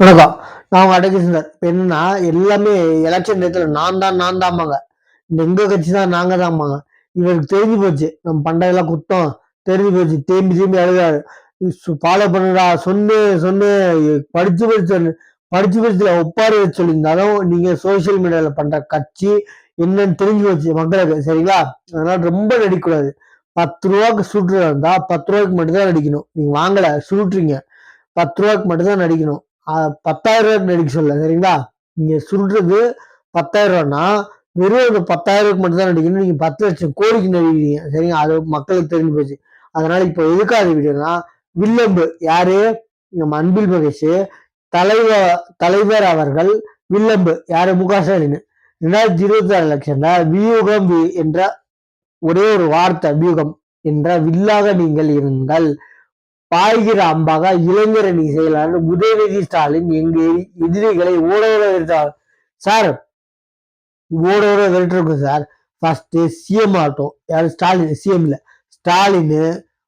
வணக்கம் நான் உங்க அடக்கி சுந்தர் இப்போ என்னன்னா எல்லாமே எலெக்ஷன் நேரத்தில் நான் தான் நான் தான்பாங்க இந்த எங்க கட்சி தான் நாங்க தான்பாங்க இவருக்கு தெரிஞ்சு போச்சு. நம்ம பண்றதெல்லாம் குத்தம். தெரிஞ்சு போச்சு. தேம்பி தேம்பி அழுகாரு ஃபாலோ பண்ணுடா சொன்னு சொன்னு படிச்சு படிச்சு படிச்சு படிச்சுல ஒப்பாரி வச்சு சொல்லியிருந்தாலும் நீங்க சோசியல் மீடியால பண்ற கட்சி என்னன்னு தெரிஞ்சு போச்சு. மக்களுக்கு. சரிங்களா? அதனால ரொம்ப நடிக்கக்கூடாது. பத்து ரூபாய்க்கு சுட்டுறதா இருந்தா பத்து ரூபாய்க்கு மட்டும்தான் நடிக்கணும். நீங்க வாங்கல சுருட்டுறீங்க பத்து ரூபாய்க்கு மட்டும்தான் நடிக்கணும். பத்தாயிரம் ரூபாய்க்கு நடிக்க சொல்ல சரிங்களா? நீங்க சுடுறது பத்தாயிரம் ரூபான்னா வெறும் அந்த பத்தாயிரம் ரூபாய்க்கு மட்டும் தான் நடிக்கணும் நீங்க பத்து லட்சம் கோடிக்கு நடிக்கிறீங்க சரிங்களா? அது மக்களுக்கு தெரிஞ்சு போச்சு. அதனால இப்போ எதுக்காக வீடியோனா வில்லம்பு. யாரு? நம்ம அன்பில் மகேஷ். தலைவர் தலைவர் அவர்கள் வில்லம்பு. யாரு? மு க ஸ்டாலின். ரெண்டாயிரத்தி இருபத்தி ஆறு லட்சம்ல வியூகம் என்ற ஒரே ஒரு வார்த்தை வியூகம். என்ற வில்லாக நீங்கள் இருங்கள். பாய்கிற அம்பாக இளைஞரணி செயலாளர் உதயநிதி ஸ்டாலின் எங்க எதிரிகளை ஓடோட விரட்டார் சார் ஓடோட விரட்டிருக்கும் சார். ஃபர்ஸ்ட் சிஎம் ஆகட்டும். யாரும் ஸ்டாலின் சிஎம் இல்ல. ஸ்டாலின்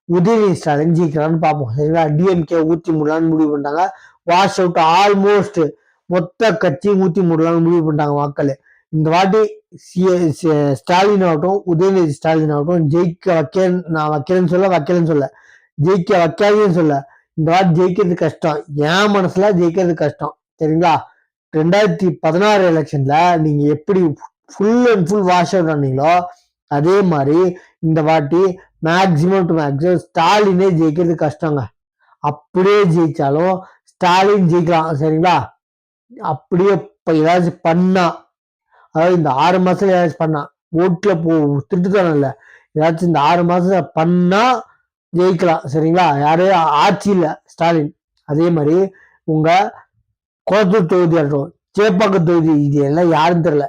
உதயநிதி ஸ்டாலின் ஜெயிக்கிறான்னு பார்ப்போம். சரிங்களா? டிஎம்கே ஊத்தி முடலான்னு முடிவு பண்ணிட்டாங்க. வாஷ் அவுட் ஆல்மோஸ்ட் மொத்த கட்சியும் ஊத்தி மூடலான்னு முடிவு பண்ணிட்டாங்க மக்கள். இந்த வாட்டி ஸ்டாலின் ஆகட்டும் உதயநிதி ஸ்டாலின் ஆகட்டும் ஜெயிக்க வைக்க நான் வைக்கிறேன்னு சொல்ல வைக்கிறேன்னு சொல்ல. ஜெயிக்க வைக்காதீங்கன்னு சொல்ல. இந்த வாட்டி ஜெயிக்கிறது கஷ்டம். என் மனசுல ஜெயிக்கிறது கஷ்டம். சரிங்களா? ரெண்டாயிரத்தி பதினாறு எலெக்ஷன்ல நீங்க எப்படி full and full wash out ஆனீங்களோ அதே மாதிரி இந்த வாட்டி மேக்சிமம் டு மேக்சிமம் ஸ்டாலினே ஜெயிக்கிறது கஷ்டங்க. அப்படியே ஜெயிச்சாலும் ஸ்டாலின் ஜெயிக்கலாம். சரிங்களா? அப்படியே இப்ப ஏதாச்சும் பண்ணா. அதாவது இந்த ஆறு மாசத்துல ஏதாச்சும் பண்ணா. ஓட்டுல போ திட்டுத்தனம் இல்லை. ஏதாச்சும் இந்த ஆறு மாசத்துல பண்ணா ஜெயிக்கலாம் சரிங்களா? யாரு? ஆட்சியில் ஸ்டாலின். அதே மாதிரி உங்க கோத்தூர் தொகுதி ஆகட்டும் சேப்பாக்கம் தொகுதி இது எல்லாம் யாருன்னு தெரியல.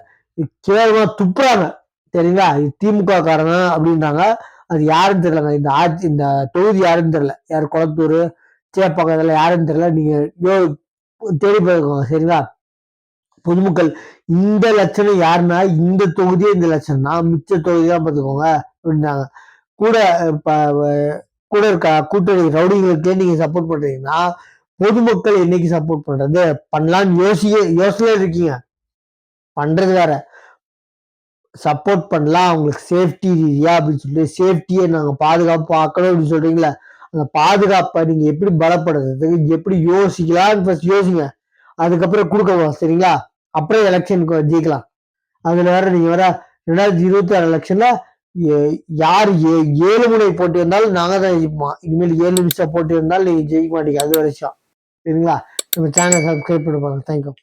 கேவலமா துப்புறாங்க சரிங்களா? திமுக காரணம் அப்படின்றாங்க. அது யாருன்னு தெரியலங்க. இந்த ஆட்சி இந்த தொகுதி யாருன்னு தெரியல. யார்? குளத்தூர் சேப்பாக்கம் இதெல்லாம் யாருன்னு தெரியல. நீங்க யோ தேடி போயிருக்கோங்க சரிங்களா? பொதுமக்கள் இந்த லட்சணம் யாருன்னா இந்த தொகுதியே இந்த லட்சணம் தான். மிச்ச தொகுதி தான் பார்த்துக்கோங்க அப்படின்னாங்க கூட கூட இருக்க? கூட்டணி ரவுடிகளுக்கே நீங்க சப்போர்ட் பண்றீங்கன்னா பொதுமக்கள் என்னைக்கு சப்போர்ட் பண்றது? பண்ணலான்னு யோசிக்க யோசனை இருக்கீங்க. பண்றது வேற. சப்போர்ட் பண்ணலாம். அவங்களுக்கு சேஃப்டி ரீதியா அப்படின்னு சொல்லிட்டு சேஃப்டியை நாங்க பாதுகாப்பு பார்க்கணும் அப்படின்னு சொல்றீங்களா அந்த பாதுகாப்பை நீங்க எப்படி பலப்படுறதுக்கு எப்படி யோசிக்கலாம்னு ஃபர்ஸ்ட் யோசிங்க. அதுக்கப்புறம் கொடுக்க சரிங்களா? அப்புறம் எலெக்ஷனுக்கு ஜெயிக்கலாம். அதுல வேற நீங்க வேற ரெண்டாயிரத்தி இருபத்தி ஆறு எலெக்ஷன்ல யார் ஏழு முனை போட்டி இருந்தாலும் நாங்கள் தான் ஜெயிப்போம் இனிமேல் ஏழு நிமிஷம் போட்டி இருந்தாலும் நீங்கள் ஜெயிக்க மாட்டீங்க. அது வரைக்கும் சரிங்களா? நம்ம சேனல் சப்ஸ்கிரைப் பண்ணி பாருங்க. தேங்க்யூ